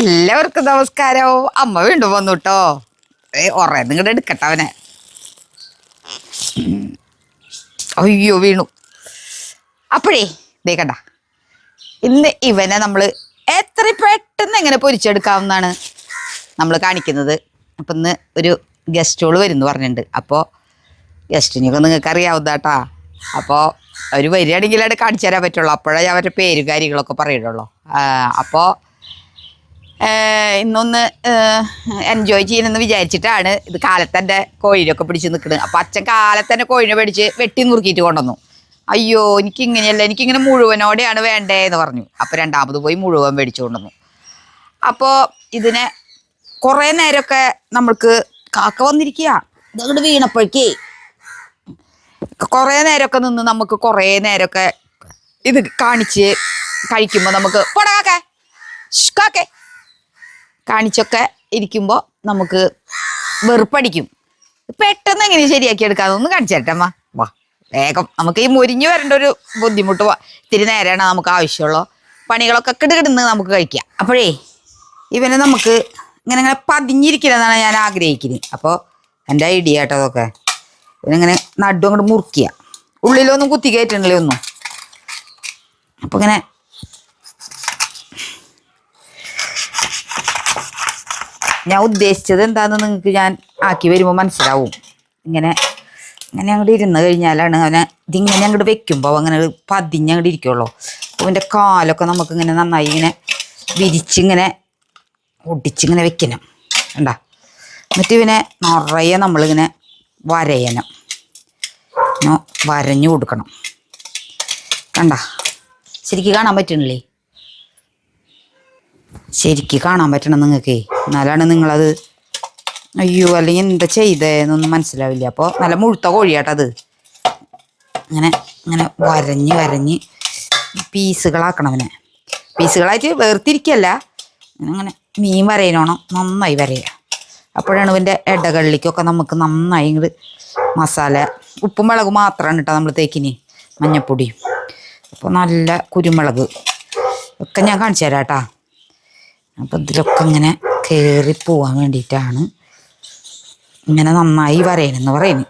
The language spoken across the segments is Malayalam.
എല്ലാവർക്കും നമസ്കാരം. അമ്മ വീണ്ടും വന്നു കേട്ടോ ഏ ഒറേ നിങ്ങടെ എടുക്കട്ടവനെ അയ്യോ വീണു. അപ്പോഴേ ദേ ഇന്ന് ഇവനെ നമ്മൾ എത്ര പെട്ടെന്ന് എങ്ങനെ പൊരിച്ചെടുക്കാവുന്നതാണ് നമ്മൾ കാണിക്കുന്നത്. അപ്പം ഇന്ന് ഒരു ഗസ്റ്റോൾ വരുന്നു പറഞ്ഞിട്ടുണ്ട്. അപ്പോൾ ഗസ്റ്റിനൊക്കെ നിങ്ങൾക്ക് അറിയാവുന്നതാട്ടാ. അപ്പോൾ അവർ വരികയാണെങ്കിൽ അവിടെ കാണിച്ചു തരാൻ പറ്റുള്ളൂ. അപ്പോഴേ അവരുടെ പേരും കാര്യങ്ങളൊക്കെ പറയുള്ളൂ. അപ്പോൾ ഇന്നൊന്ന് എൻജോയ് ചെയ്യണമെന്ന് വിചാരിച്ചിട്ടാണ് ഇത് കാലത്തന്റെ കോഴിനൊക്കെ പിടിച്ച് നിൽക്കുന്നത് അപ്പം അച്ഛൻ കാലത്തന്നെ കോഴിനെ പിടിച്ച് വെട്ടി നുറുക്കിയിട്ട് കൊണ്ടുവന്നു. അയ്യോ എനിക്ക് ഇങ്ങനെയല്ല എനിക്കിങ്ങനെ മുഴുവനോടെയാണ് വേണ്ടേ എന്ന് പറഞ്ഞു. അപ്പോൾ രണ്ടാമത് പോയി മുഴുവൻ മേടിച്ചു കൊണ്ടുവന്നു. അപ്പോൾ ഇതിനെ കുറേ നേരമൊക്കെ നമ്മൾക്ക് കാക്ക വന്നിരിക്കുക ഇതങ്ങോട്ട് വീണപ്പോഴേക്കേ. കുറേ നേരമൊക്കെ നിന്ന് നമുക്ക് കുറേ നേരമൊക്കെ ഇത് കാണിച്ച് കഴിക്കുമ്പോൾ നമുക്ക് പോടാ കാക്കേ. കാണിച്ചൊക്കെ ഇരിക്കുമ്പോൾ നമുക്ക് വെറുപ്പടിക്കും. പെട്ടെന്ന് എങ്ങനെ ശരിയാക്കി എടുക്കാമെന്നൊന്ന് കാണിച്ചു വാ. വേഗം. നമുക്ക് ഈ മുരിഞ്ഞു വരേണ്ട ഒരു ബുദ്ധിമുട്ട് വാ ഇത്തിരി നേരമാണ് നമുക്ക് ആവശ്യമുള്ളൂ. പണികളൊക്കെ കിടുകിടുന്ന് നമുക്ക് കഴിക്കാം. അപ്പോഴേ ഇവനെ നമുക്ക് ഇങ്ങനെ ഇങ്ങനെ പതിഞ്ഞിരിക്കണമെന്നാണ് ഞാൻ ആഗ്രഹിക്കുന്നത്. അപ്പോൾ എന്റെ ഐഡിയ കേട്ടോ അതൊക്കെ. ഇവനിങ്ങനെ നടു അങ്ങോട്ട് മുറിക്കുക ഉള്ളിലൊന്നും കുത്തി കയറ്റണില്ലേ ഒന്നും? അപ്പോൾ ഇങ്ങനെ ഞാൻ ഉദ്ദേശിച്ചത് എന്താന്ന് നിങ്ങൾക്ക് ഞാൻ ആക്കി വരുമ്പോൾ മനസ്സിലാവും. ഇങ്ങനെ ഇങ്ങനെ അങ്ങോട്ട് ഇരുന്ന് കഴിഞ്ഞാലാണ് അവനെ ഇതിങ്ങനെ അങ്ങോട്ട് വെക്കുമ്പോൾ അങ്ങനെ പതിഞ്ഞ് അങ്ങോട്ട് ഇരിക്കുള്ളൂ. അപ്പോൾ അവന്റെ കാലൊക്കെ നമുക്ക് ഇങ്ങനെ നന്നായി ഇങ്ങനെ വിരിച്ചിങ്ങനെ ഒടിച്ചിങ്ങനെ വെക്കണം. കണ്ടാ? എന്നിട്ട് ഇവനെ നിറയെ നമ്മളിങ്ങനെ വരയണം. വരഞ്ഞു കൊടുക്കണം. കണ്ട? ശരിക്കും കാണാൻ പറ്റണില്ലേ ശരിക്ക് കാണാൻ പറ്റണം നിങ്ങൾക്ക് എന്നാലാണ് നിങ്ങളത് അയ്യോ അല്ലെങ്കിൽ എന്താ ചെയ്തേന്നൊന്നും മനസ്സിലാവില്ല. അപ്പോൾ നല്ല മുഴുത്ത കോഴിയാട്ടത് ഇങ്ങനെ ഇങ്ങനെ വരഞ്ഞ് വരഞ്ഞ് പീസുകളാക്കണം അവനെ. പീസുകളായിട്ട് വേർതിരിക്കല്ല. അങ്ങനെ മീൻ വരയനോണം നന്നായി വരയുക അപ്പോഴാണ് ഇവന്റെ ഇടകളിലേക്കൊക്കെ നമുക്ക് നന്നായി ഇങ്ങോട്ട് മസാല ഉപ്പും മുളക് മാത്രമാണ് കേട്ടോ നമ്മൾ തേക്കിന് മഞ്ഞപ്പൊടിയും. അപ്പോൾ നല്ല കുരുമുളക് ഒക്കെ ഞാൻ കാണിച്ചു തരാം കേട്ടാ അപ്പം ഇതിലൊക്കെ ഇങ്ങനെ കയറി പോവാൻ വേണ്ടിയിട്ടാണ് ഇങ്ങനെ നന്നായി വരയണെന്ന് പറയുന്നത്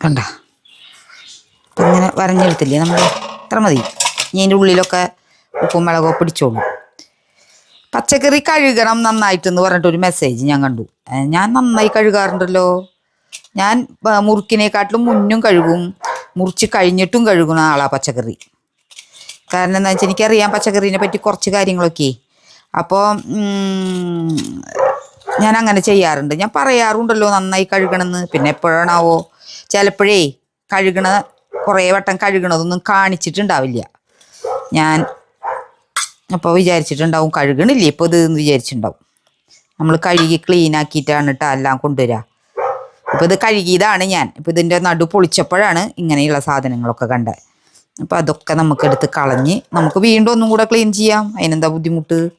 കണ്ട ഇപ്പം ഇങ്ങനെ വരഞ്ഞെടുത്തില്ലേ നമ്മൾ അത്ര മതി? ഇനി അതിന്റെ ഉള്ളിലൊക്കെ ഉപ്പും മുളകോ പിടിച്ചോളൂ. പച്ചക്കറി കഴുകണം നന്നായിട്ടെന്ന് പറഞ്ഞിട്ടൊരു മെസ്സേജ് ഞാൻ കണ്ടു. ഞാൻ നന്നായി കഴുകാറുണ്ടല്ലോ. ഞാൻ മുറുക്കിനെക്കാട്ടിലും മുന്നും കഴുകും. മുറിച്ച് കഴിഞ്ഞിട്ടും കഴുകുന്ന ആളാ പച്ചക്കറി. കാരണം എന്താ വെച്ചാൽ എനിക്കറിയാം പച്ചക്കറീനെ പറ്റി കുറച്ച് കാര്യങ്ങളൊക്കെ. അപ്പോൾ ഞാൻ അങ്ങനെ ചെയ്യാറുണ്ട്. ഞാൻ പറയാറുണ്ടല്ലോ നന്നായി കഴുകണമെന്ന്. പിന്നെ എപ്പോഴാണാവോ? ചിലപ്പോഴേ കഴുകണ കുറേ വട്ടം കഴുകണതൊന്നും കാണിച്ചിട്ടുണ്ടാവില്ല. ഞാൻ അപ്പോൾ വിചാരിച്ചിട്ടുണ്ടാവും കഴുകണില്ലേ? ഇപ്പോൾ ഇത് എന്ന് വിചാരിച്ചിട്ടുണ്ടാവും. നമ്മൾ കഴുകി ക്ലീൻ ആക്കിയിട്ടാണ് കേട്ടോ എല്ലാം കൊണ്ടുവരിക ഇപ്പോൾ ഇത് കഴുകിയതാണ് ഞാൻ. ഇപ്പോൾ ഇതിന്റെ നടു പൊളിച്ചപ്പോഴാണ് ഇങ്ങനെയുള്ള സാധനങ്ങളൊക്കെ കണ്ടത്. അപ്പോൾ അതൊക്കെ നമുക്ക് എടുത്ത് കളഞ്ഞ് നമുക്ക് വീണ്ടും ഒന്നും കൂടെ ക്ലീൻ ചെയ്യാം. അതിനെന്താ ബുദ്ധിമുട്ട്?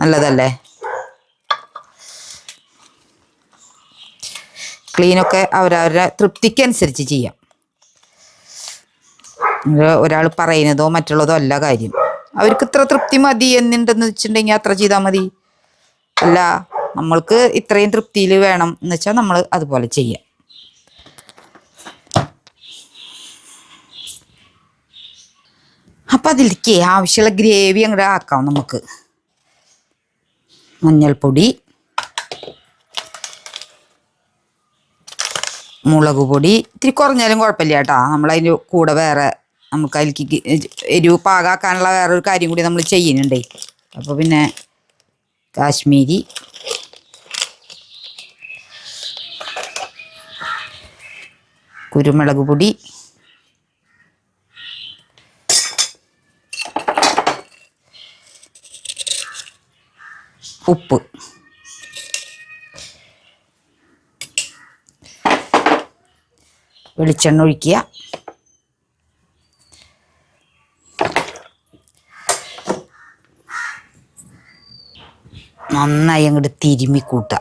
നല്ലതല്ലേ? ക്ലീനൊക്കെ അവരവരുടെ തൃപ്തിക്കനുസരിച്ച് ചെയ്യാം. ഒരാൾ പറയുന്നതോ മറ്റുള്ളതോ അല്ല കാര്യം. അവർക്ക് ഇത്ര തൃപ്തി മതി എന്നുണ്ടെന്ന് വെച്ചിട്ടുണ്ടെങ്കിൽ അത്ര ചെയ്താൽ മതി. അല്ല നമ്മൾക്ക് ഇത്രയും തൃപ്തിയിൽ വേണം എന്ന് വെച്ചാൽ നമ്മൾ അതുപോലെ ചെയ്യാം. അപ്പം അതിലേക്ക് ആവശ്യമുള്ള ഗ്രേവി അങ്ങോട്ട് ആക്കാം നമുക്ക്. മഞ്ഞൾപ്പൊടി മുളക് പൊടി ഇത്തിരി കുറഞ്ഞാലും കുഴപ്പമില്ല കേട്ടോ. നമ്മളതിന്റെ കൂടെ വേറെ നമുക്ക് അതിലേക്ക് എരിവ് പാകാക്കാനുള്ള വേറൊരു കാര്യം കൂടി നമ്മൾ ചെയ്യുന്നുണ്ടേ. അപ്പോൾ പിന്നെ കാശ്മീരി. കുരുമുളക് പൊടി. ഉപ്പ്. വെളിച്ചെണ്ണ ഒഴിക്കുക. നന്നായി അങ്ങോട്ട് തിരുമ്മി കൂട്ടുക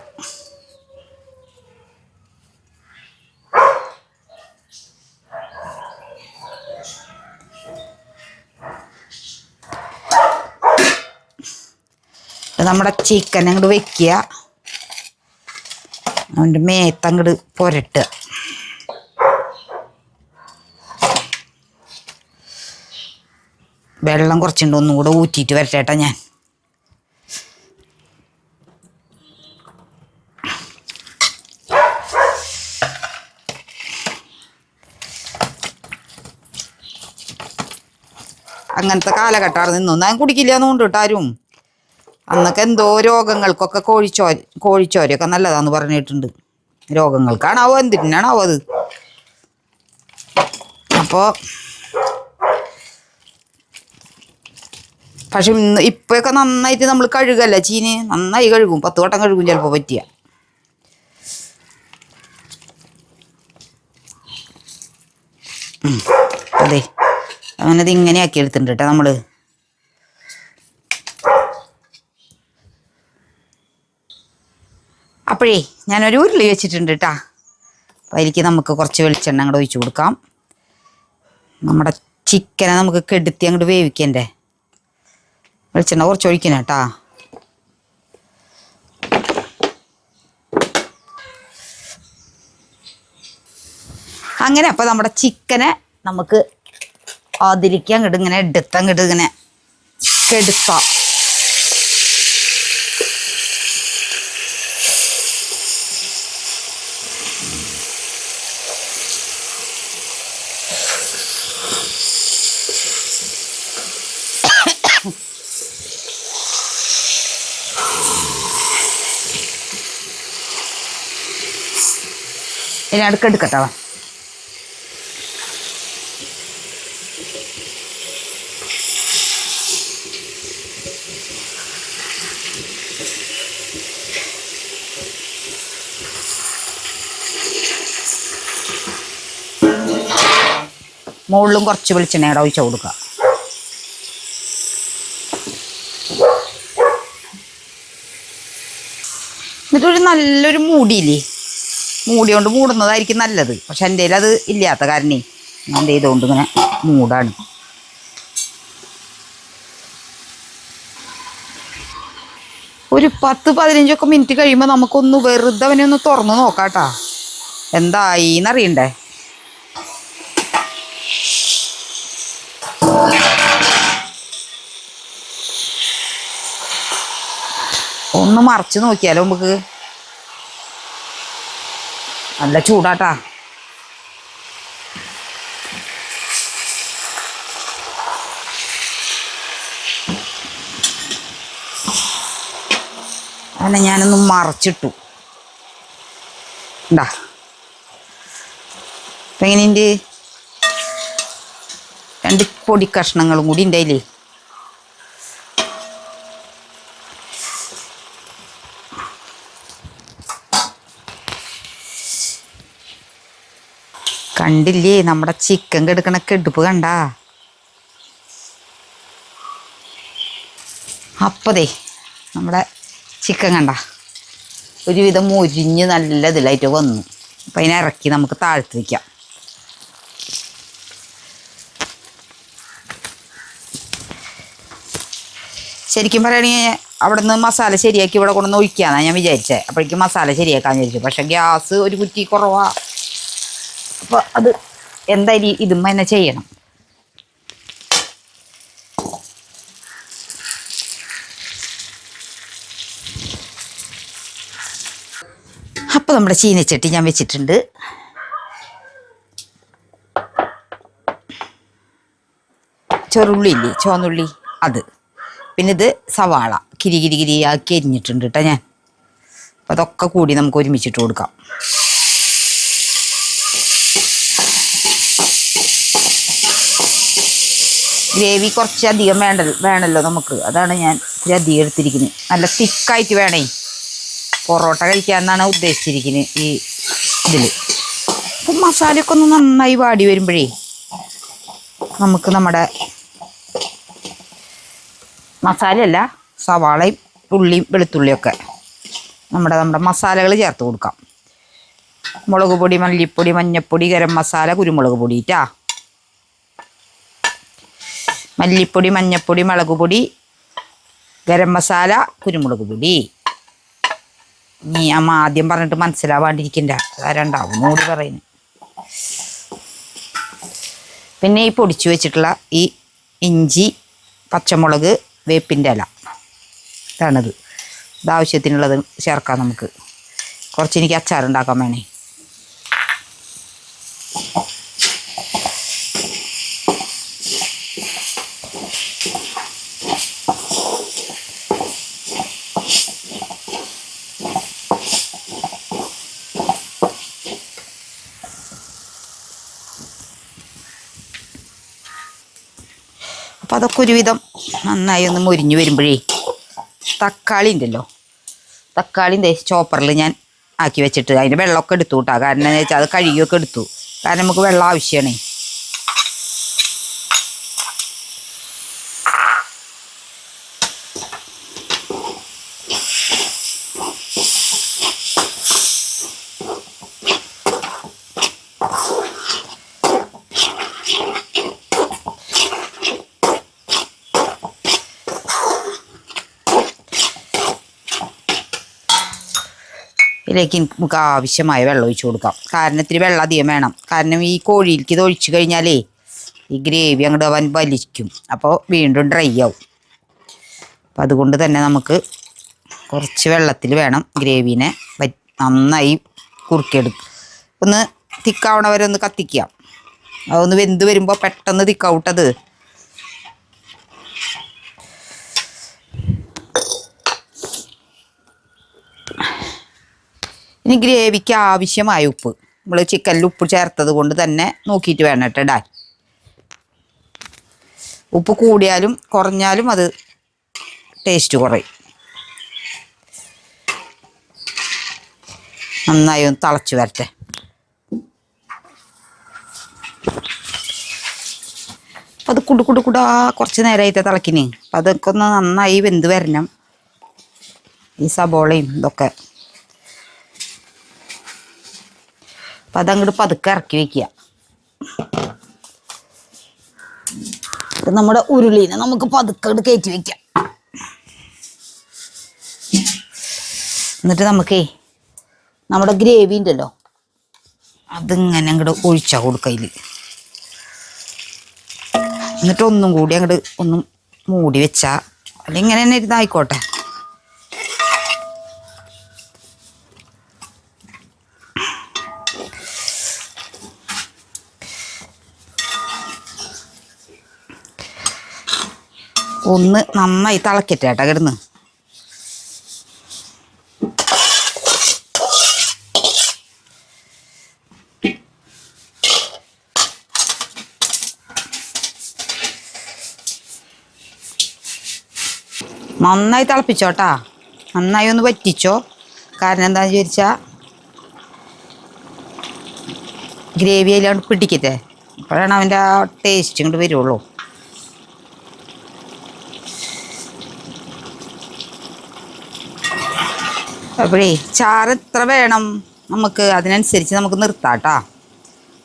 നമ്മുടെ ചിക്കൻ അങ്ങോട്ട് വെക്കുക അതുകൊണ്ട് മേത്തങ്ങോട്ട് പുരട്ടുക വെള്ളം കുറച്ചുണ്ട് ഒന്നും കൂടെ ഊറ്റിയിട്ട് വരട്ടേട്ടാ ഞാൻ. അങ്ങനത്തെ കാലഘട്ടമാണ് നിന്നൊന്നും ഞാൻ കുടിക്കില്ല എന്നുകൊണ്ട് കേട്ടോ ആരും. അന്നൊക്കെ എന്തോ രോഗങ്ങൾക്കൊക്കെ കോഴിച്ചോ കോഴിച്ചോരയൊക്കെ നല്ലതാന്ന് പറഞ്ഞിട്ടുണ്ട്. രോഗങ്ങൾക്കാണാവോ? എന്തിനാണാവോ അത്? അപ്പോൾ പക്ഷെ ഇന്ന് ഇപ്പോഴൊക്കെ നന്നായിട്ട് നമ്മൾ കഴുകല്ല ചീന്? നന്നായി കഴുകും. പത്ത് വട്ടം കഴുകും ചിലപ്പോൾ പറ്റിയ. അതെ. അങ്ങനെ ഇത് ഇങ്ങനെ ആക്കി എടുത്തിട്ടുണ്ട് കേട്ടോ നമ്മൾ. അപ്പോഴേ ഞാനൊരു ഉരുളി വെച്ചിട്ടുണ്ട് കേട്ടാ അപ്പം അതിലേക്ക് നമുക്ക് കുറച്ച് വെളിച്ചെണ്ണ അങ്ങോട്ട് ഒഴിച്ചു കൊടുക്കാം. നമ്മുടെ ചിക്കനെ നമുക്ക് കെടുത്തി അങ്ങോട്ട് വേവിക്കണ്ടേ? വെളിച്ചെണ്ണ കുറച്ച് ഒഴിക്കണം കേട്ടാ അങ്ങനെ അപ്പം നമ്മുടെ ചിക്കനെ നമുക്ക് അതിലേക്ക് അങ്ങോട്ട് ഇങ്ങനെ എടുത്ത് അങ്ങോട്ട് ഇങ്ങനെ കെടുക്കാം ഇനി അടുക്കെടുക്കട്ടോ മുകളിലും കുറച്ച് വെളിച്ചെണ്ണ ഇവിടെ ഒഴിച്ച് കൊടുക്കുക. എന്നിട്ടൊരു നല്ലൊരു മൂടിയില്ലേ? മൂടി കൊണ്ട് മൂടുന്നതായിരിക്കും നല്ലത്. പക്ഷെ എന്റെ അത് ഇല്ലാത്ത കാരണേ ഞാൻ എന്ത് ചെയ്തുകൊണ്ട് ഇങ്ങനെ മൂടാണ്. ഒരു പത്ത് പതിനഞ്ചൊക്കെ മിനിറ്റ് കഴിയുമ്പോൾ നമുക്കൊന്ന് വെറുതെ അവനെ ഒന്ന് തുറന്ന് നോക്കാട്ടാ. എന്തായി എന്നറിയണ്ടേ? ഒന്ന് മറിച്ച് നോക്കിയാലോ നമുക്ക്? നല്ല ചൂടാട്ടാ. അങ്ങനെ ഞാനൊന്ന് മറച്ചിട്ടു. ഉണ്ടാ ഇപ്പം എങ്ങനെയുണ്ട് രണ്ട് പൊടി കഷ്ണങ്ങളും കൂടി ഉണ്ടായില്ലേ കണ്ടില്ലേ? നമ്മുടെ ചിക്കൻ കെടുക്കണ കെടുപ്പ് കണ്ട? അപ്പതേ നമ്മുടെ ചിക്കൻ കണ്ട? ഒരുവിധം മുരിഞ്ഞ് നല്ല ഇതിലായിട്ട് വന്നു. അപ്പം അതിനെ ഇറക്കി നമുക്ക് താഴ്ത്തി വയ്ക്കാം ശരിക്കും പറയുകയാണെങ്കിൽ അവിടെ നിന്ന് മസാല ശരിയാക്കി ഇവിടെ കൊണ്ടുവന്ന് ഒഴിക്കാന്നാണ് ഞാൻ വിചാരിച്ചത് അപ്പോഴേക്കും മസാല ശരിയാക്കാമെന്ന് വിചാരിച്ചു. പക്ഷേ ഗ്യാസ് ഒരു കുറ്റി കുറവാ. അപ്പോൾ അത് എന്തായാലും ഇതും തന്നെ ചെയ്യണം. അപ്പോൾ നമ്മുടെ ചീനച്ചട്ടി ഞാൻ വെച്ചിട്ടുണ്ട്. ചെറുള്ളി ഇല്ലേ ചുവന്നുള്ളി. അത്. പിന്നെ ഇത് സവാള. കിരി കിരി കിരിയാക്കി അരിഞ്ഞിട്ടുണ്ട് കേട്ടോ ഞാൻ. അപ്പം അതൊക്കെ കൂടി നമുക്ക് ഒരുമിച്ചിട്ട് കൊടുക്കാം. ഗ്രേവി കുറച്ച് അധികം വേണ്ട വേണമല്ലോ നമുക്ക്. അതാണ് ഞാൻ ഇത്തിരി അധികം എടുത്തിരിക്കുന്നത്. നല്ല തിക്കായിട്ട് വേണേ. പൊറോട്ട കഴിക്കാമെന്നാണ് ഉദ്ദേശിച്ചിരിക്കുന്നത് ഈ ഇതിൽ അപ്പം മസാലയൊക്കെ ഒന്ന് നന്നായി വാടി വരുമ്പോഴേ നമുക്ക് നമ്മുടെ മസാലയല്ല സവാളയും ഉള്ളിയും വെളുത്തുള്ളിയൊക്കെ നമ്മുടെ നമ്മുടെ മസാലകൾ ചേർത്ത് കൊടുക്കാം. മുളക് പൊടി മല്ലിപ്പൊടി മഞ്ഞപ്പൊടി ഗരം മസാല കുരുമുളക് പൊടി ട്ടാ. മല്ലിപ്പൊടി മഞ്ഞപ്പൊടി മുളക് പൊടി ഗരം മസാല കുരുമുളക് പൊടി. നീ അമ്മ ആദ്യം പറഞ്ഞിട്ട് മനസ്സിലാവാണ്ടിരിക്കണ്ട. രണ്ടാവും മൂട് പറയുന്നു. പിന്നെ ഈ പൊടിച്ചു വെച്ചിട്ടുള്ള ഈ ഇഞ്ചി പച്ചമുളക് വേപ്പിന്റെ ഇല. ഇതാണിത്. ഇത് ആവശ്യത്തിനുള്ളത് ചേർക്കാം നമുക്ക്. കുറച്ച് എനിക്ക് അച്ചാറുണ്ടാക്കാൻ വേണേ. അപ്പം അതൊക്കെ ഒരുവിധം നന്നായി ഒന്ന് മുരിഞ്ഞു വരുമ്പോഴേ തക്കാളി ഉണ്ടല്ലോ തക്കാളി ചോപ്പറിൽ ഞാൻ ആക്കി വെച്ചിട്ട് അതിന്റെ വെള്ളമൊക്കെ എടുത്തു കേട്ടോ. കാരണം എന്താ വെച്ചാൽ അത് കഴുകിയൊക്കെ എടുത്തു. കാരണം നമുക്ക് വെള്ളം ആവശ്യമാണ്. ഇതിലേക്ക് നമുക്ക് ആവശ്യമായ വെള്ളം ഒഴിച്ചു കൊടുക്കാം. കാരണം ഇത്തിരി വെള്ളം അധികം വേണം. കാരണം ഈ കോഴിയിലേക്ക് ഇത് ഒഴിച്ചു കഴിഞ്ഞാലേ ഈ ഗ്രേവി അങ്ങോട്ട് അവൻ വലിക്കും. അപ്പോൾ വീണ്ടും ഡ്രൈ ആവും. അപ്പം അതുകൊണ്ട് തന്നെ നമുക്ക് കുറച്ച് വെള്ളത്തിൽ വേണം ഗ്രേവിനെ നന്നായി കുറുക്കിയെടുക്കുക ഒന്ന് തിക്കാവണ വരെ ഒന്ന് കത്തിക്കുക അതൊന്ന് വെന്ത് വരുമ്പോൾ പെട്ടെന്ന് തിക്കാവട്ടത്. ഇനി ഗ്രേവിക്ക് ആവശ്യമായ ഉപ്പ്. നമ്മൾ ചിക്കനിൽ ഉപ്പ് ചേർത്തത് കൊണ്ട് തന്നെ നോക്കിയിട്ട് വേണം കേട്ടോ ഉപ്പ് കൂടിയാലും കുറഞ്ഞാലും അത് ടേസ്റ്റ് കുറയും. നന്നായി ഒന്ന് തിളച്ച് വരട്ടെ. അപ്പം അത് കുടു കുടു കുടാ കുറച്ച് നേരമായിട്ട് തിളക്കിനി അപ്പം അതൊക്കെ ഒന്ന് നന്നായി വെന്ത് വരണം. ഈ സബോളയും ഇതൊക്കെ. അപ്പം അതങ്ങോട്ട് പതുക്കെ ഇറക്കി വെക്കുക. നമ്മുടെ ഉരുളീനെ നമുക്ക് പതുക്കെ കയറ്റി വെക്കാം. എന്നിട്ട് നമുക്കേ നമ്മുടെ ഗ്രേവി ഉണ്ടല്ലോ അതിങ്ങനെ അങ്ങോട്ട് ഒഴിച്ചാൽ കൊടുക്കയിൽ എന്നിട്ട് ഒന്നും കൂടി അങ്ങോട്ട് ഒന്നും മൂടി വെച്ചാ അല്ലെങ്കിൽ ഇങ്ങനെ തന്നെ ഇരുന്നായിക്കോട്ടെ. ഒന്ന് നന്നായി തിളക്കട്ടെ കേട്ടോ കിടന്ന്. നന്നായി തിളപ്പിച്ചോട്ടാ നന്നായി ഒന്ന് പറ്റിച്ചോ കാരണം എന്താണെന്ന് ചോദിച്ചാൽ ഗ്രേവി അതിലാണ്ട് പിടിക്കട്ടെ. അപ്പോഴാണ് അവന്റെ ആ ടേസ്റ്റ് ഇങ്ങോട്ട് വരുള്ളൂ. അപ്പോഴേ ചാറ് എത്ര വേണം നമുക്ക് അതിനനുസരിച്ച് നമുക്ക് നിർത്താട്ടാ.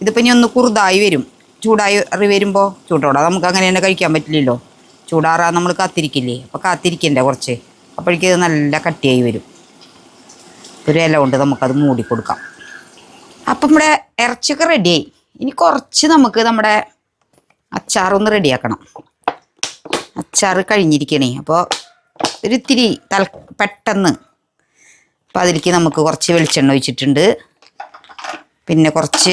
ഇതിപ്പോൾ ഇനി ഒന്ന് കുറുതായി വരും. ചൂടായി വരുമ്പോൾ ചൂടോടാ നമുക്ക് അങ്ങനെ തന്നെ കഴിക്കാൻ പറ്റില്ലല്ലോ. ചൂടാറാ നമ്മൾ കാത്തിരിക്കില്ലേ? അപ്പോൾ കാത്തിരിക്കണ്ടേ കുറച്ച്. അപ്പോഴേക്ക് ഇത് നല്ല കട്ടിയായി വരും. ഒരു ഇല കൊണ്ട് നമുക്കത് മൂടി കൊടുക്കാം അപ്പം നമ്മുടെ ഇറച്ചിയൊക്കെ റെഡിയായി. ഇനി കുറച്ച് നമുക്ക് നമ്മുടെ അച്ചാറൊന്ന് റെഡിയാക്കണം. അച്ചാറ് കഴിഞ്ഞിരിക്കണേ. അപ്പോൾ ഒരിത്തിരി തൽ പെട്ടെന്ന് അപ്പോൾ അതിലേക്ക് നമുക്ക് കുറച്ച് വെളിച്ചെണ്ണ ഒഴിച്ചിട്ടുണ്ട്. പിന്നെ കുറച്ച്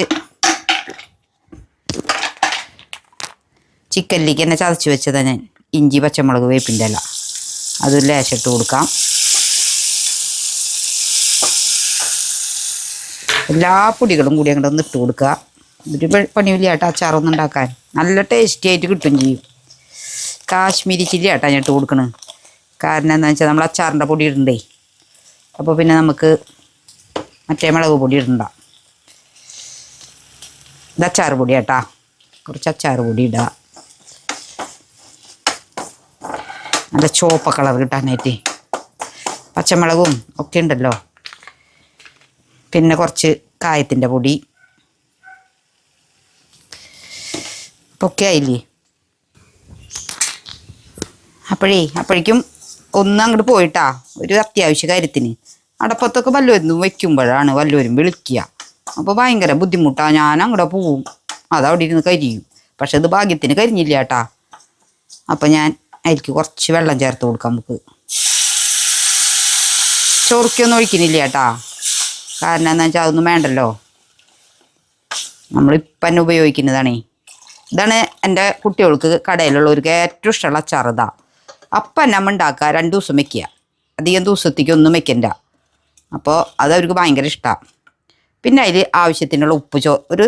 ചിക്കനിലേക്ക് തന്നെ ചതച്ച് വെച്ചതാണ് ഞാൻ. ഇഞ്ചി പച്ചമുളക് വേപ്പിന്റെ ഇല. അതും ലേശിട്ട് കൊടുക്കാം. എല്ലാ പൊടികളും കൂടി അങ്ങോട്ട് ഒന്ന് ഇട്ട് കൊടുക്കുക. ഒരു പണി പണിയില്ല കേട്ടോ അച്ചാറൊന്നും ഉണ്ടാക്കാൻ. നല്ല ടേസ്റ്റി ആയിട്ട് കിട്ടും ചെയ്യും. കാശ്മീരി ചില്ലി ആട്ടാ ഞാൻ ഇട്ട് കൊടുക്കണത്. കാരണം എന്താണെന്ന് വെച്ചാൽ നമ്മൾ അച്ചാറിന്റെ പൊടി ഇടണ്ടേ? അപ്പോൾ പിന്നെ നമുക്ക് മറ്റേ മുളക് പൊടി ഇടണ്ട. ഇത് അച്ചാറ് പൊടി കേട്ടാ കുറച്ച് അച്ചാറ് പൊടി ഇടുക നല്ല ചുവപ്പ കളർ കിട്ടാനായിട്ട്. പച്ചമുളകും ഒക്കെ ഉണ്ടല്ലോ. പിന്നെ കുറച്ച് കായത്തിന്റെ പൊടി. ഒക്കെ ആയില്ലേ? അപ്പോഴേ അപ്പോഴേക്കും ഒന്ന് അങ്ങോട്ട് പോയിട്ടാ ഒരു അത്യാവശ്യ കാര്യത്തിന്. അടപ്പത്തൊക്കെ വല്ലവരും വെക്കുമ്പോഴാണ് വല്ലവരും വിളിക്കുക. അപ്പോൾ ഭയങ്കര ബുദ്ധിമുട്ടാണ് ഞാൻ അങ്ങോട്ട് പോവും. അതവിടെ ഇരുന്ന് കരിയും. പക്ഷെ ഇത് ഭാഗ്യത്തിന് കരിഞ്ഞില്ല കേട്ടാ അപ്പം ഞാൻ അതിലേക്ക് കുറച്ച് വെള്ളം ചേർത്ത് കൊടുക്കാം നമുക്ക്. ചോറിക്കൊന്നും ഒഴിക്കുന്നില്ല കേട്ടാ കാരണം എന്താ വെച്ചാൽ അതൊന്നും വേണ്ടല്ലോ. നമ്മളിപ്പം തന്നെ ഉപയോഗിക്കുന്നതാണേ. ഇതാണ് എന്റെ കുട്ടികൾക്ക് കടയിലുള്ളവർക്ക് ഏറ്റവും ഇഷ്ടമുള്ള ഇതാ. അപ്പം നമ്മൾ ഉണ്ടാക്കുക രണ്ട് ദിവസം വെക്കുക അധികം ദിവസത്തേക്ക് ഒന്നും വെക്കണ്ട അപ്പോൾ അത് അവർക്ക് ഭയങ്കര ഇഷ്ടമാണ് പിന്നെ അതിൽ ആവശ്യത്തിനുള്ള ഉപ്പ് ചോ ഒരു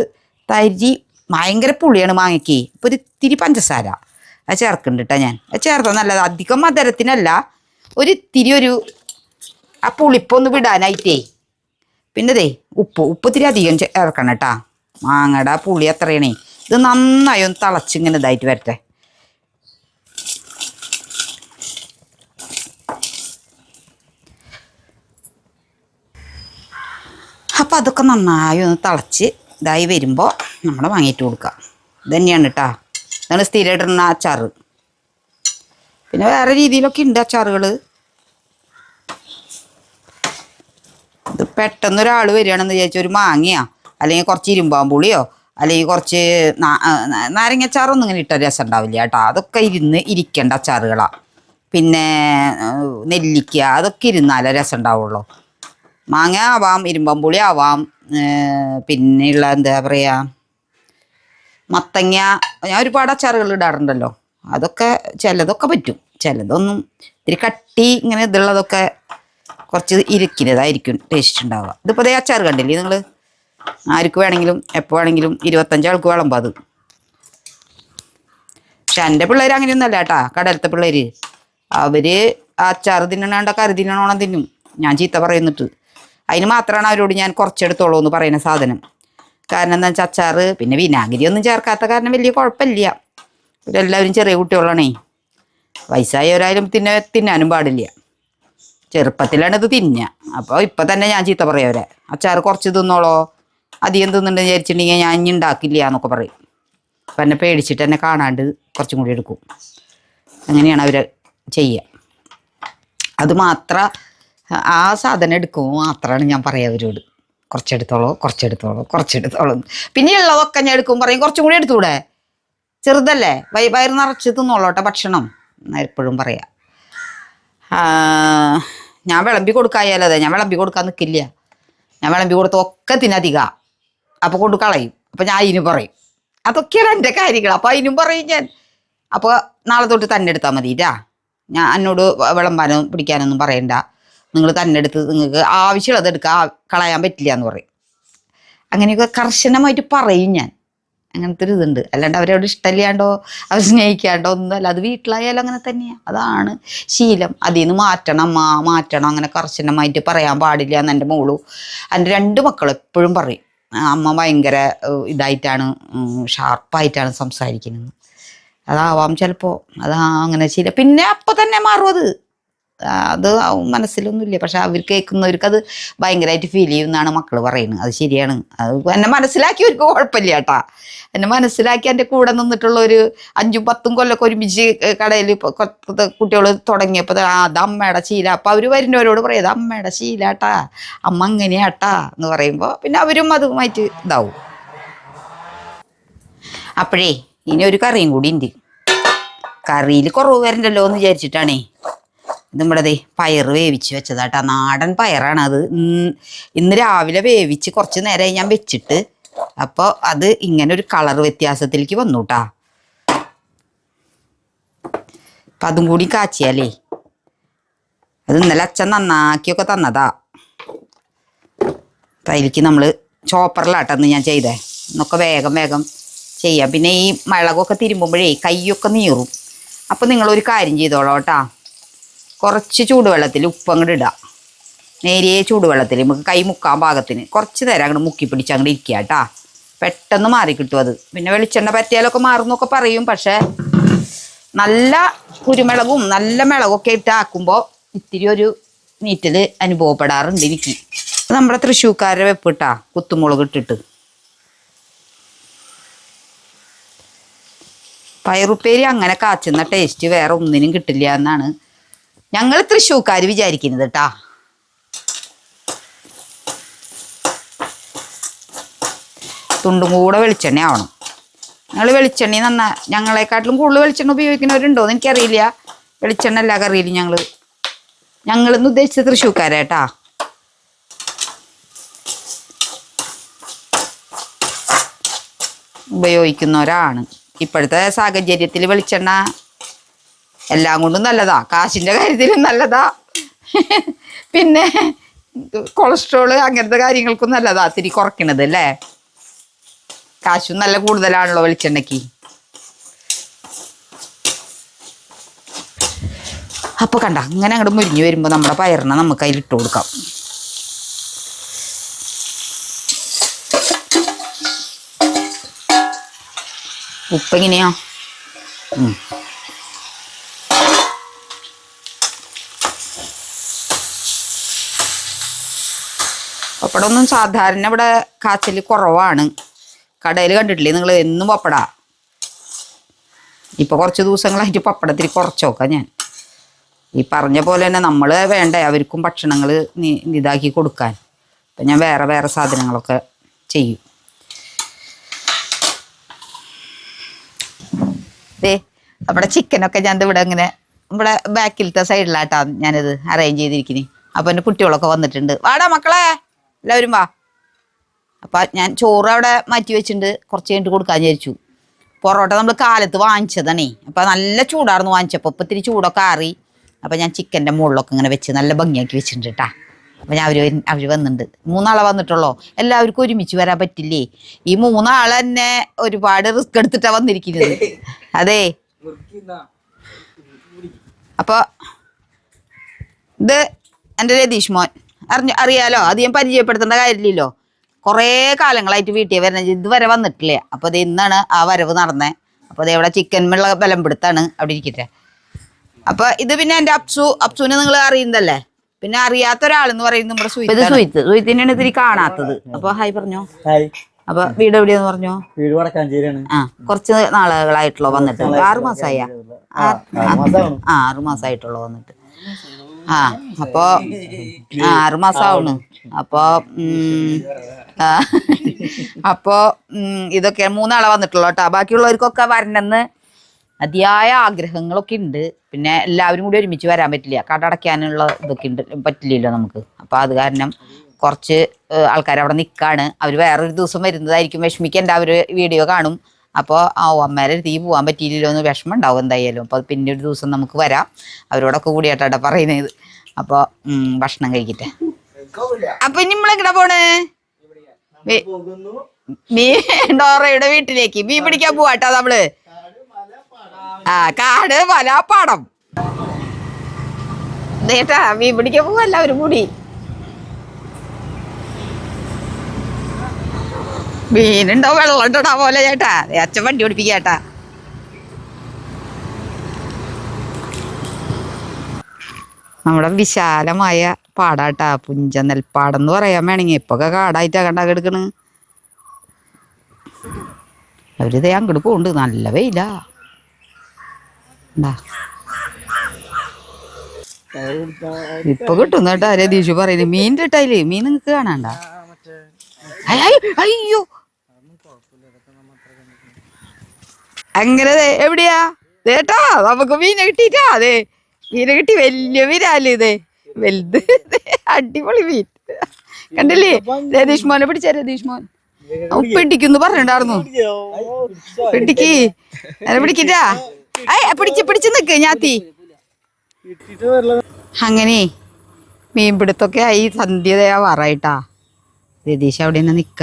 തരി ഭയങ്കര പുളിയാണ് മാങ്ങയ്ക്ക്. ഇപ്പോൾ ഒരു ഇത്തിരി പഞ്ചസാര. അത് ചേർക്കുന്നുണ്ട് കേട്ടോ ഞാൻ. അത് ചേർത്താൽ നല്ലത്. അധികം മധുരത്തിനല്ല ഒരു ഇത്തിരി ഒരു ആ പുളിപ്പൊന്ന് വിടാനായിട്ടേ. പിന്നെ ദേ ഉപ്പ്. ഉപ്പ് ഇത്തിരി അധികം ചേർക്കണം കേട്ടാ മാങ്ങയുടെ പുളി അത്രയാണേ ഇത് നന്നായി ഒന്ന് തിളച്ചിങ്ങനെ ഇതായിട്ട് വരട്ടെ. അപ്പം അതൊക്കെ നന്നായി ഒന്ന് തിളച്ച് ഇതായി വരുമ്പോൾ നമ്മൾ വാങ്ങിയിട്ട് കൊടുക്കുക. ഇത് തന്നെയാണ് കേട്ടോ ഇതാണ് സ്ഥിരമായിട്ടുള്ള അച്ചാറ്. പിന്നെ വേറെ രീതിയിലൊക്കെ ഉണ്ട് അച്ചാറുകൾ ഇത് പെട്ടെന്ന് ഒരാൾ വരികയാണെന്ന് വിചാരിച്ചാൽ ഒരു മാങ്ങയോ അല്ലെങ്കിൽ കുറച്ച് ഇരുമ്പാമ്പുളിയോ അല്ലെങ്കിൽ കുറച്ച് നാരങ്ങച്ചാറൊന്നും ഇങ്ങനെ ഇട്ട രസം ഉണ്ടാവില്ല കേട്ടോ അതൊക്കെ ഇരുന്ന് ഇരിക്കേണ്ട അച്ചാറുകളാണ് പിന്നെ നെല്ലിക്ക അതൊക്കെ ഇരുന്നാലേ രസം ഉണ്ടാവുള്ളൂ. മാങ്ങ ആവാം ഇരുമ്പമ്പുളി ആവാം പിന്നെയുള്ള എന്താ പറയുക മത്തങ്ങ ഞാൻ ഒരുപാട് അച്ചാറുകൾ ഇടാറുണ്ടല്ലോ. അതൊക്കെ ചിലതൊക്കെ പറ്റും. ചിലതൊന്നും ഇത്തിരി കട്ടി ഇങ്ങനെ ഇതുള്ളതൊക്കെ കുറച്ച് ഇരിക്കുന്നതായിരിക്കും ടേസ്റ്റ് ഉണ്ടാവുക. ഇതിപ്പോൾ അതേ അച്ചാർ കണ്ടില്ലേ നിങ്ങൾ ആർക്ക് വേണമെങ്കിലും എപ്പോൾ വേണമെങ്കിലും ഇരുപത്തഞ്ചാൾക്ക് വിളമ്പോ അത്. പക്ഷെ എന്റെ പിള്ളേർ അങ്ങനെയൊന്നല്ല കേട്ടാ കടലത്തെ പിള്ളേർ അവർ ആ അച്ചാർ തിന്നണേണ്ട കറി തിന്നണോണം തിന്നും. ഞാൻ ചീത്ത പറയുന്നിട്ട് അതിന് മാത്രമാണ് അവരോട് ഞാൻ കുറച്ചെടുത്തോളൂ എന്ന് പറയുന്ന സാധനം. കാരണം എന്താ വെച്ചാൽ അച്ചാറ് പിന്നെ വിനാഗിരി ഒന്നും ചേർക്കാത്ത കാരണം വലിയ കുഴപ്പമില്ല. ഇവരെല്ലാവരും ചെറിയ കുട്ടികളാണേ. വയസ്സായവരായാലും തിന്ന തിന്നാനും പാടില്ല. ചെറുപ്പത്തിലാണ് ഇത് തിന്നുക അപ്പോൾ ഇപ്പം തന്നെ ഞാൻ ചീത്ത പറയവരെ അച്ചാറ് കുറച്ച് തിന്നോളോ. അധികം തിന്നുണ്ടെന്ന് വിചാരിച്ചിട്ടുണ്ടെങ്കിൽ ഞാൻ ഇനി ഉണ്ടാക്കില്ല എന്നൊക്കെ പറയും. അപ്പം എന്നെ പേടിച്ചിട്ട് എന്നെ കാണാണ്ട് കുറച്ചും കൂടി എടുക്കും. അങ്ങനെയാണ് അവർ ചെയ്യുക അത് മാത്ര ആ സാധനം എടുക്കുമോ മാത്രമാണ് ഞാൻ പറയാം അവരോട്. കുറച്ചെടുത്തോളൂ കുറച്ചെടുത്തോളൂ കുറച്ചെടുത്തോളൂ. പിന്നെ ഉള്ളതൊക്കെ ഞാൻ എടുക്കും പറയും. കുറച്ചും കൂടി എടുത്തൂടെ? ചെറുതല്ലേ? വൈ വയറ് നിറച്ച് തിന്നോളോട്ടെ ഭക്ഷണം. എപ്പോഴും പറയാം. ഞാൻ വിളമ്പി കൊടുക്കായാലേ ഞാൻ വിളമ്പി കൊടുക്കാൻ നിൽക്കില്ല ഞാൻ വിളമ്പി കൊടുത്ത ഒക്കെ തിന്നധിക അപ്പോൾ കൊണ്ട് കളയും. അപ്പോൾ ഞാൻ അതിന് പറയും. അതൊക്കെയാണ് എന്റെ കാര്യങ്ങൾ. അപ്പോൾ അതിനും പറയും ഞാൻ. അപ്പോൾ നാളെ തൊട്ട് തന്നെ എടുത്താൽ മതി ഇതാ ഞാൻ എന്നോട് വിളമ്പാനോ പിടിക്കാനൊന്നും പറയണ്ട. നിങ്ങൾ തന്നെ എടുത്ത് നിങ്ങൾക്ക് ആവശ്യമുള്ളത് എടുക്കുക കളയാൻ പറ്റില്ല എന്ന് പറയും. അങ്ങനെയൊക്കെ കർശനമായിട്ട് പറയും ഞാൻ. അങ്ങനത്തെ ഒരു ഇതുണ്ട്. അല്ലാണ്ട് അവരോട് ഇഷ്ടമില്ലാണ്ടോ അവർ സ്നേഹിക്കാണ്ടോ ഒന്നുമല്ല അത് വീട്ടിലായാലും അങ്ങനെ തന്നെയാണ് അതാണ് ശീലം. അതിൽ നിന്ന് മാറ്റണം അമ്മ മാറ്റണം. അങ്ങനെ കർശനമായിട്ട് പറയാൻ പാടില്ല എന്ന് എന്റെ മോളു എന്റെ രണ്ട് മക്കളും എപ്പോഴും പറയും. അമ്മ ഭയങ്കര ഇതായിട്ടാണ് ഷാർപ്പായിട്ടാണ് സംസാരിക്കുന്നത്. അതാവാം ചിലപ്പോൾ അതാ അങ്ങനെ ശീലം. പിന്നെ അപ്പം തന്നെ മാറും അത്. അത് മനസ്സിലൊന്നുമില്ല. പക്ഷെ അവർ കേൾക്കുന്നവർക്ക് അത് ഭയങ്കരമായിട്ട് ഫീൽ ചെയ്യുമെന്നാണ് മക്കൾ പറയുന്നത്. അത് ശരിയാണ്. അത് എന്നെ മനസ്സിലാക്കി അവർക്ക് കുഴപ്പമില്ല കേട്ടാ. എന്നെ മനസ്സിലാക്കി എന്റെ കൂടെ നിന്നിട്ടുള്ള ഒരു അഞ്ചും പത്തും കൊല്ലമൊക്കെ ഒരുമിച്ച് കടയിൽ കുട്ടികൾ തുടങ്ങിയപ്പോൾ അത് അമ്മയുടെ ശീല. അപ്പം അവർ വരുന്നവരോട് പറയും അത് അമ്മയുടെ ശീലാട്ടാ അമ്മ അങ്ങനെയാട്ടാ എന്ന് പറയുമ്പോൾ പിന്നെ അവരും അതുമായിട്ട് ഇതാവും. അപ്പോഴേ ഇനി ഒരു കറിയും കൂടി ഉണ്ട്. കറിയിൽ കുറവ് വരണ്ടല്ലോ എന്ന് വിചാരിച്ചിട്ടാണേ. ഇത് നമ്മുടെ ദേ പയറ് വേവിച്ച് വെച്ചതാട്ടാ. നാടൻ പയറാണ് അത്. ഇന്ന് രാവിലെ വേവിച്ച് കുറച്ച് നേരമായി ഞാൻ വെച്ചിട്ട് അപ്പോൾ അത് ഇങ്ങനെ ഒരു കളർ വ്യത്യാസത്തിലേക്ക് വന്നു കേട്ടാ അപ്പം അതും കൂടി കാച്ചിയാലേ. അത് ഇന്നലെ അച്ഛൻ നന്നാക്കിയൊക്കെ തന്നതാ. അതിലേക്ക് നമ്മൾ ചോപ്പറിലാട്ടെന്ന് ഞാൻ ചെയ്തേ. എന്നൊക്കെ വേഗം വേഗം ചെയ്യാം. പിന്നെ ഈ മുളകൊക്കെ തിരുമ്പുമ്പോഴേ കൈയൊക്കെ നീറും. അപ്പം നിങ്ങളൊരു കാര്യം ചെയ്തോളൂ കേട്ടാ. കുറച്ച് ചൂടുവെള്ളത്തിൽ ഉപ്പ് അങ്ങോട്ട് ഇടുക നേരിയ ചൂടുവെള്ളത്തിൽ നമുക്ക് കൈ മുക്കാൻ പാകത്തിന് കുറച്ച് നേരം അങ്ങോട്ട് മുക്കി പിടിച്ച് അങ്ങോട്ട് ഇരിക്കുക കേട്ടാ. പെട്ടെന്ന് മാറി കിട്ടും അത്. പിന്നെ വെളിച്ചെണ്ണ പറ്റിയാലൊക്കെ മാറുന്നൊക്കെ പറയും. പക്ഷേ നല്ല കുരുമുളകും നല്ല മുളകൊക്കെ ഇട്ട് ആക്കുമ്പോൾ ഇത്തിരി ഒരു മീറ്റിൽ അനുഭവപ്പെടാറുണ്ട് എനിക്ക്. നമ്മുടെ നമ്മുടെ തൃശ്ശൂക്കാരുടെ വെപ്പിട്ടാ കുത്തുമുളക് ഇട്ടിട്ട്. പയറുപ്പേരി അങ്ങനെ കാച്ചുന്ന ടേസ്റ്റ് വേറെ ഒന്നിനും കിട്ടില്ല എന്നാണ് ഞങ്ങൾ തൃശ്ശൂക്കാർ വിചാരിക്കുന്നത് കേട്ടാ തുണ്ടും കൂടെ വെളിച്ചെണ്ണ ആവണം. ഞങ്ങൾ വെളിച്ചെണ്ണ നന്നാ ഞങ്ങളെക്കാട്ടിലും കൂടുതൽ വെളിച്ചെണ്ണ ഉപയോഗിക്കുന്നവരുണ്ടോ എന്ന് എനിക്കറിയില്ല. വെളിച്ചെണ്ണ എല്ലാ കറിയിലും ഞങ്ങൾ ഞങ്ങളെന്ന് ഉദ്ദേശിച്ച തൃശ്ശൂക്കാരേട്ടാ ഉപയോഗിക്കുന്നവരാണ്. ഇപ്പോഴത്തെ സാഹചര്യത്തിൽ വെളിച്ചെണ്ണ എല്ലാം കൊണ്ടും നല്ലതാ. കാശിന്റെ കാര്യത്തിലും നല്ലതാ. പിന്നെ കൊളസ്ട്രോൾ അങ്ങനത്തെ കാര്യങ്ങൾക്കും നല്ലതാ. തിരി കുറയ്ക്കണത് അല്ലേ? കാശും നല്ല കൂടുതലാണല്ലോ വെളിച്ചെണ്ണയ്ക്ക്. അപ്പൊ കണ്ട അങ്ങനെ അങ്ങോട്ട് മുരിഞ്ഞു വരുമ്പോ നമ്മുടെ പയറിനെ നമുക്ക് അതിൽ ഇട്ട് കൊടുക്കാം. ഉപ്പ് എങ്ങനെയാ? പപ്പടമൊന്നും സാധാരണ ഇവിടെ കാച്ചൽ കുറവാണ്. കടയിൽ കണ്ടിട്ടില്ലേ നിങ്ങൾ എന്നും പപ്പട ഇപ്പൊ കുറച്ച് ദിവസങ്ങളായിട്ട് പപ്പടത്തിൽ കുറച്ചോക്കാം ഞാൻ. ഈ പറഞ്ഞ പോലെ തന്നെ നമ്മൾ വേണ്ടേ അവർക്കും ഭക്ഷണങ്ങൾ ഇതാക്കി കൊടുക്കാൻ. അപ്പം ഞാൻ വേറെ വേറെ സാധനങ്ങളൊക്കെ ചെയ്യും. ദേ നമ്മുടെ ചിക്കനൊക്കെ ഞാൻ ഇവിടെ ഇങ്ങനെ ഇവിടെ ബാക്കിലത്തെ സൈഡിലാട്ടാ ഞാനിത് അറേഞ്ച് ചെയ്തിരിക്കുന്നത് അപ്പം എന്റെ കുട്ടികളൊക്കെ വന്നിട്ടുണ്ട്. വാടാ മക്കളെ! എല്ലാവരും വാ. അപ്പം ഞാൻ ചോറ് അവിടെ മാറ്റി വെച്ചിട്ടുണ്ട്. കുറച്ച് കഴിഞ്ഞിട്ട് കൊടുക്കാൻ വിചാരിച്ചു. പൊറോട്ട നമ്മൾ കാലത്ത് വാങ്ങിച്ചതാണേ. അപ്പം നല്ല ചൂടായിരുന്നു വാങ്ങിച്ചപ്പോൾ ഇപ്പം ഇത്തിരി ചൂടൊക്കെ ആറി. അപ്പം ഞാൻ ചിക്കന്റെ മുകളിലൊക്കെ ഇങ്ങനെ വെച്ച് നല്ല ഭംഗിയാക്കി വെച്ചിട്ടുണ്ട് കേട്ടാ അപ്പം ഞാൻ അവർ അവർ വന്നിട്ടുണ്ട് മൂന്നാളെ വന്നിട്ടുള്ളോ? എല്ലാവർക്കും ഒരുമിച്ച് വരാൻ പറ്റില്ലേ? ഈ മൂന്നാൾ തന്നെ ഒരുപാട് റിസ്ക് എടുത്തിട്ടാണ് വന്നിരിക്കുന്നത്. അതെ. അപ്പോൾ ഇത് എന്റെ രതീഷ് മോൻ. അറിഞ്ഞു അറിയാലോ? അത് ഞാൻ പരിചയപ്പെടുത്തേണ്ട കാര്യമില്ലല്ലോ. കുറേ കാലങ്ങളായിട്ട് വീട്ടിൽ വരണം ഇതുവരെ വന്നിട്ടില്ല? അപ്പോൾ ഇത് ഇന്നാണ് ആ വരവ് നടന്നേ. അപ്പോൾ അത് ഇവിടെ ചിക്കൻ വെള്ള ബലം പിടുത്താണ് അവിടെ ഇരിക്കട്ടെ. അപ്പോൾ ഇത് പിന്നെ എന്റെ അപ്സു അപ്സുവിനെ നിങ്ങൾ അറിയുന്നതല്ലേ? പിന്നെ അറിയാത്ത ഒരാളെന്ന് പറയുന്നത് നമ്മുടെ സുഹിത്ത് ഇത് സുഹിത്ത്. സുഹിത്തിനാണ് ഇത്തിരി കാണാത്തത്. അപ്പോൾ ഹായ് പറഞ്ഞോ? ഹായ്. അപ്പോൾ വീട് എവിടെയാന്ന് പറഞ്ഞോ? വീട് വടക്കാഞ്ചേരിയാണ്. ആ കുറച്ച് നാളുകളായിട്ടുള്ള വന്നിട്ട്. ആറ് മാസമായ ആ ആറ് മാസമായിട്ടുള്ളൂ വന്നിട്ട്. ആ അപ്പോ ആ ആറ് മാസമാവണ് അപ്പോ അപ്പോ ഇതൊക്കെ മൂന്നാളെ വന്നിട്ടുള്ളൂ കേട്ടോ ബാക്കിയുള്ളവർക്കൊക്കെ വരണമെന്ന് അതിയായ ആഗ്രഹങ്ങളൊക്കെ ഉണ്ട് പിന്നെ എല്ലാവരും കൂടി ഒരുമിച്ച് വരാൻ പറ്റില്ല. കടടക്കാനുള്ള ഇതൊക്കെ ഉണ്ട് പറ്റില്ലല്ലോ നമുക്ക്. അപ്പൊ അത് കാരണം കുറച്ച് ആൾക്കാർ അവിടെ നിൽക്കാണ് അവർ വേറൊരു ദിവസം വരുന്നതായിരിക്കും. വിഷമിക്കണ്ട അവർ വീഡിയോ കാണും. അപ്പോൾ ആ അമ്മേരെ തീ പോകാൻ പറ്റിയില്ലല്ലോ എന്ന് വിഷമം ഉണ്ടാവും എന്തായാലും അപ്പോൾ പിന്നെ ഒരു ദിവസം നമുക്ക് വരാം. അവരോടൊക്കെ കൂടിയാട്ടാ പറയുന്നത്. അപ്പോൾ ഭക്ഷണം കഴിക്കട്ടെ. അപ്പൊ ഇനി നമ്മളെങ്ങടെ പോണേ? മീ ഡോറയുടെ വീട്ടിലേക്ക്. മീൻ പിടിക്കാൻ പോവാട്ടോ നമ്മൾ. ആ കാട് മല പാടം. ചേട്ടാ മീൻ പിടിക്കാൻ പോവല്ല ഒരു കൂടി. മീനുണ്ടോ വെള്ളം ഉണ്ടോടാ പോലെ ചേട്ടാ. അച്ഛൻ വണ്ടി ഓടിപ്പിക്കാട്ടാ നമ്മുടെ വിശാലമായ പാടാട്ടാ പുഞ്ച നെൽപ്പാടം എന്ന് പറയാൻ വേണമെങ്കിൽ ഇപ്പൊക്കെ കാടായിട്ടാ കണ്ടാ കിടക്കണ്. അവരിതേ അങ്ങോട്ട് പോണ്ട് നല്ല വെയിലാ. ഉണ്ടാ ഇപ്പൊ കിട്ടും കേട്ടാ രതീഷ് പറയുന്നത് മീൻ കിട്ടായില്ലേ മീൻ നിങ്ങക്ക് കാണാണ്ട? അയ്യ, അയ്യ, അയ്യോ അങ്ങനെ എവിടെയാ? ചേട്ടാ നമുക്ക് മീനെ കിട്ടിട്ടാ അതെ മീനെ കിട്ടി വലിയ മീനല്ലേ ഇതേ. വലുത്. അടിപൊളി മീൻ. കണ്ടില്ലേ? രതീഷ് മോനെ പിടിച്ച രതീഷ് മോൻ പിടിക്കുന്നു പറഞ്ഞിട്ടുണ്ടായിരുന്നു. പിടിക്ക്. അങ്ങനെ പിടിക്കിട്ടാ. ഐ പിടിച്ച് പിടിച്ച് നിക്ക് ഞാത്തി. അങ്ങനെ മീൻപിടുത്തൊക്കെ ആയി. സന്ധ്യതയാ സന്ധ്യതയാവാറായിട്ടാ രതീഷ് അവിടെ നിന്ന് നിക്ക.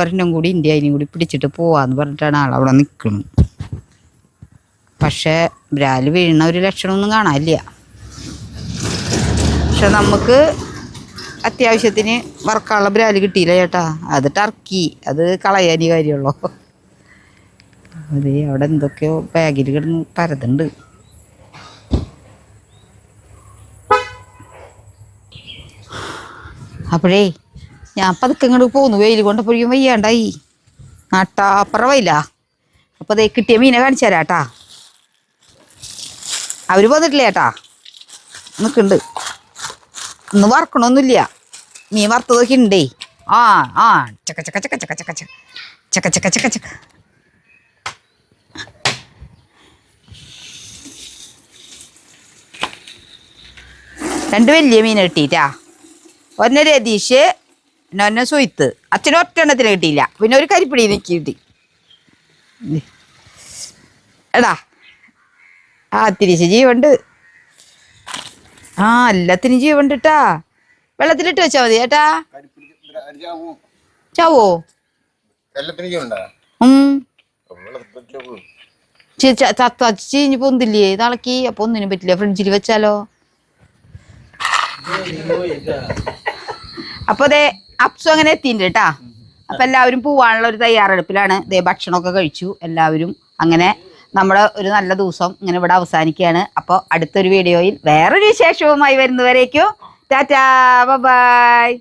ഒരെണ്ണം കൂടി ഇന്ത്യ അതിനും കൂടി പിടിച്ചിട്ട് പോവാന്ന് പറഞ്ഞിട്ടാണ് ആൾ അവിടെ നിൽക്കുന്നത് പക്ഷേ ബ്രാൽ വീഴുന്ന ഒരു ലക്ഷണമൊന്നും കാണാനില്ല. പക്ഷെ നമുക്ക് അത്യാവശ്യത്തിന് വർക്കാനുള്ള ബ്രാൽ കിട്ടിയില്ല ചേട്ടാ. അത് ടർക്കി. അത് കളയാനേ കാര്യമുള്ളൂ. അതെ അവിടെ എന്തൊക്കെയോ ബാഗിൽ കിടന്ന് പരതുണ്ട്. അപ്പോഴേ ഞാൻ പതുക്കെ ഇങ്ങോട്ട് പോന്നു. വെയിൽ കൊണ്ടപ്പോഴും വയ്യാണ്ടായി. നട്ടാപ്പറ പറവയില്ല അപ്പോൾ അതേ കിട്ടിയ മീനെ കാണിച്ചു കേട്ടാ അവർ വന്നിട്ടില്ല ചേട്ടാ നിൽക്കുന്നുണ്ട് ഇന്ന് വറക്കണമൊന്നുമില്ല മീൻ വറുത്തതൊക്കെ ഉണ്ടേ ആ ആ. ചക്ക ചക്ക ചക്ക ചക്ക ചക്ക ചക്ക. ചക്ക ചക്ക ചക്ക ചക്ക. രണ്ട് വലിയ മീൻ കിട്ടിയിട്ടാ. ഒന്നര രതീഷ് പിന്നെ ഒന്നെ സുയിത്ത്. അച്ഛനും ഒറ്റ എണ്ണത്തിന് കിട്ടിയില്ല. പിന്നെ ഒരു കരിപ്പിടി എനിക്ക് കിട്ടി. എടാ ആ തിരിച്ച് ജീവുണ്ട്. ആ എല്ലാത്തിനും ജീവുണ്ട് ട്ടാ. വെള്ളത്തിലിട്ട് വെച്ചാ മതി ഏട്ടാ. ചാവോ? ചീഞ്ഞ് പൊന്തില്ലേ? നാളേക്ക് അപ്പൊ ഒന്നിനും പറ്റില്ല. ഫ്രിഡ്ജിൽ വെച്ചാലോ? അപ്പൊ അതെ അപ്സു അങ്ങനെ എത്തിയിട്ടുണ്ട് കേട്ടാ അപ്പൊ എല്ലാവരും പോവാനുള്ള ഒരു തയ്യാറെടുപ്പിലാണ്. ഇതേ ഭക്ഷണമൊക്കെ കഴിച്ചു. എല്ലാവരും അങ്ങനെ നമ്മുടെ ഒരു നല്ല ദിവസം ഇങ്ങനെ ഇവിടെ അവസാനിക്കുകയാണ്. അപ്പോൾ അടുത്തൊരു വീഡിയോയിൽ വേറൊരു വിശേഷവുമായി വരുന്നവരേക്കും. ടാറ്റാ. ബൈ